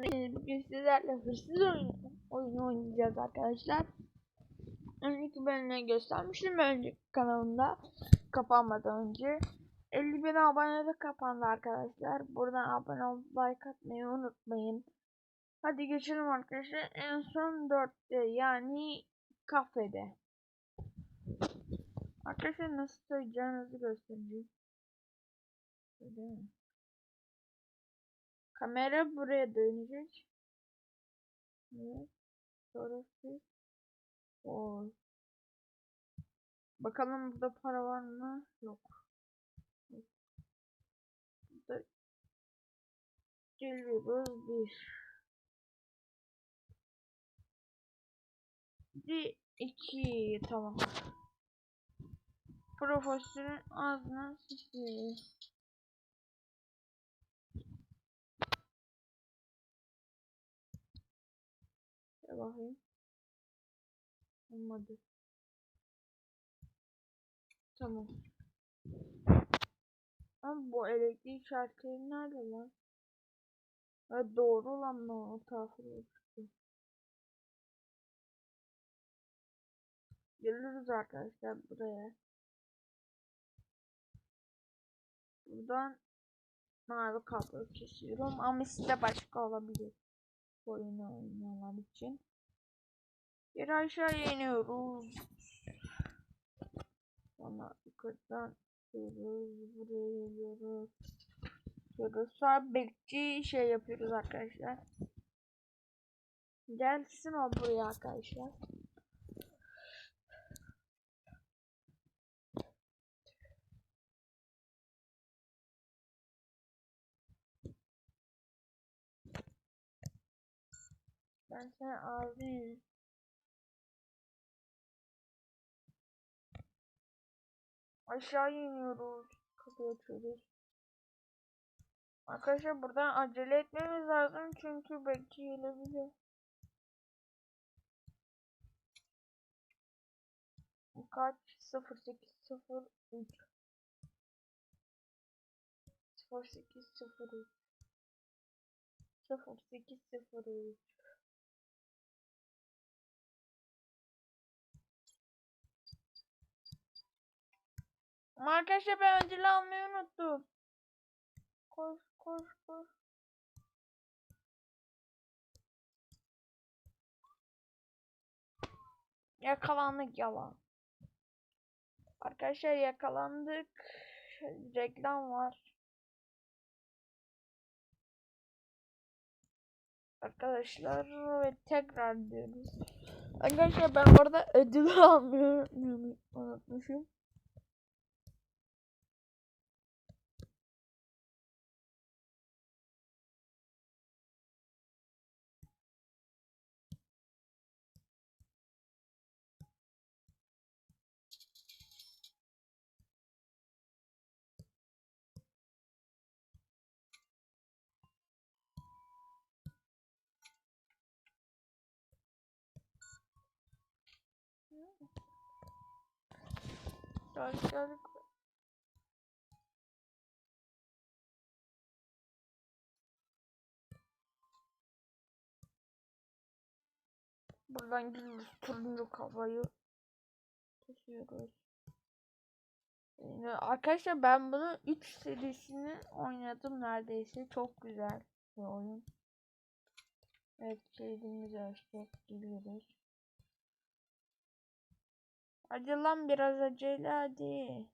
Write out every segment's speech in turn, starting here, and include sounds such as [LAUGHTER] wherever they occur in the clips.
Bugün sizlerle hırsız oyunu, oyunu oynayacağız arkadaşlar. Önceki bölümde göstermiştim önceki kanalımda kapanmadan önce. 50 bin abone de kapandı arkadaşlar. Buradan abone olup like atmayı unutmayın. Hadi geçelim arkadaşlar. En son 4'te yani kafede. Arkadaşlar nasıl söyleyeceğinizi göstereceğim. Öyle mi? Kamera buraya dönecek. Evet. Sonrası. Oy. Bakalım burada para var mı? Yok. Burada geliyoruz bir. Bir iki tamam. Profesörün ağzına sıçrıyor. Şöyle bakayım. Olmadı. Tamam. Ama bu elektrik şartları nerede lan? Ha, doğru lan mı o çıktı. Geliriz arkadaşlar buraya. Buradan mavi kablo kesiyorum ama sizde başka olabilir. Oyunu oynayanlar için. Bir aşağı iniyoruz. Sonra yukarıdan geliyoruz. Buraya geliyoruz. Geliyoruz. Sonra bekçi şey yapıyoruz arkadaşlar. Gelsin o buraya arkadaşlar. Ben sen ağzını Aşağı iniyoruz. Kapıyı açıyoruz. Arkadaşlar buradan acele etmemiz lazım çünkü belki gelebilir. Kaç? 0803 0803 0803 arkadaşlar ben ödül almayı unuttum. Koş koş koş. Yakalandık yalan. Arkadaşlar yakalandık. Reklam var. Arkadaşlar ve tekrar diyoruz. Arkadaşlar ben orada ödül [LAUGHS] almayı unutmuşum. Geldik. Buradan gidiyoruz. Turuncu kafayı taşıyoruz. Yani arkadaşlar ben bunu 3 serisini oynadım neredeyse. Çok güzel bir oyun. Evet şeyimizi açtık. Geliyoruz. Hadi lan biraz acele hadi.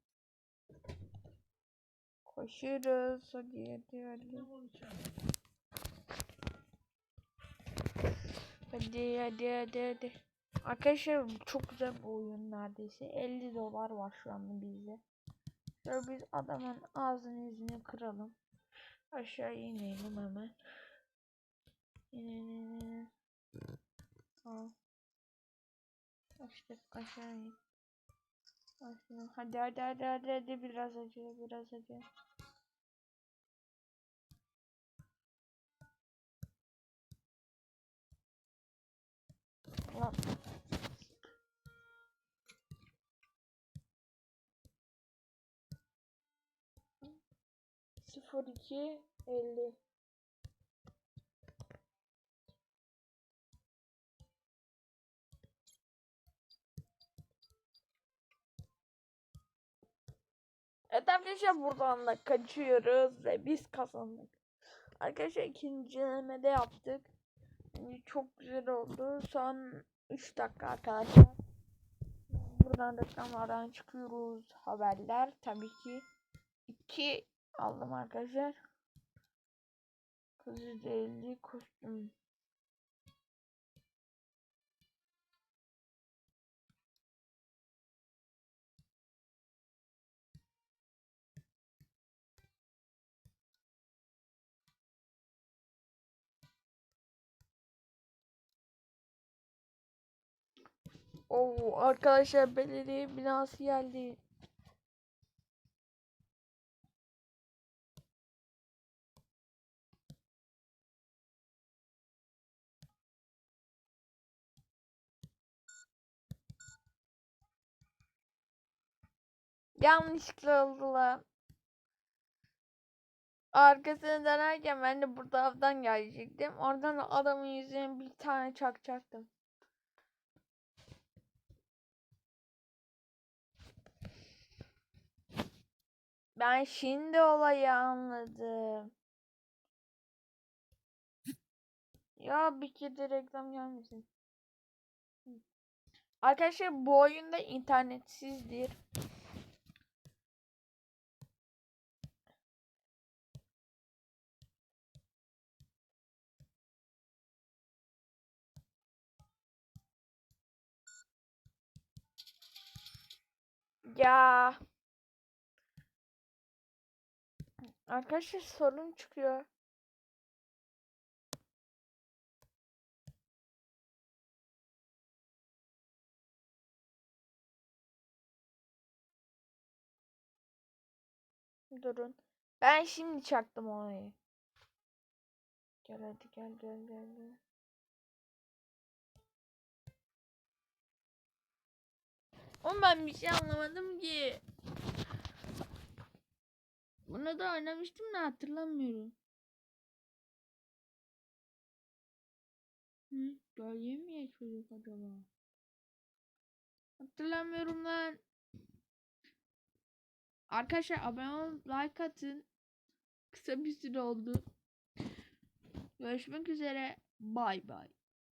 Koşuyoruz. Hadi hadi hadi. Hadi hadi hadi hadi. Arkadaşlar çok güzel bir oyun neredeyse. 50 dolar var şu anda bizde. Şöyle biz adamın ağzını yüzünü kıralım. Aşağı inelim hemen. İnelim inelim. Al. Açtık aşağı in. Hadi hadi hadi hadi hadi biraz acele biraz acele. Lan. Sıfır iki elli. Evet arkadaşlar buradan da kaçıyoruz ve biz kazandık. Arkadaşlar ikinci denemede yaptık. Yani çok güzel oldu. Son 3 dakika arkadaşlar. Buradan reklamlardan çıkıyoruz. Haberler tabii ki. 2 aldım arkadaşlar. Kız %50 kostüm. Oo arkadaşlar belediye binası geldi. Yanlışlıkla oldu lan. Arkasını dönerken ben de bu taraftan gelecektim. Oradan da adamın yüzüne bir tane çakacaktım. Ben şimdi olayı anladım. Ya bir kere reklam gelmesin. Arkadaşlar bu oyunda internetsizdir. Ya. Arkadaşlar sorun çıkıyor. Durun. Ben şimdi çaktım olayı. Gel hadi gel gel gel gel. Oğlum ben bir şey anlamadım ki. Bunu da oynamıştım da hatırlamıyorum. Hı? Gölge mi ya acaba? Hatırlamıyorum lan. Arkadaşlar abone olup like atın. Kısa bir süre oldu. Görüşmek üzere. Bay bay.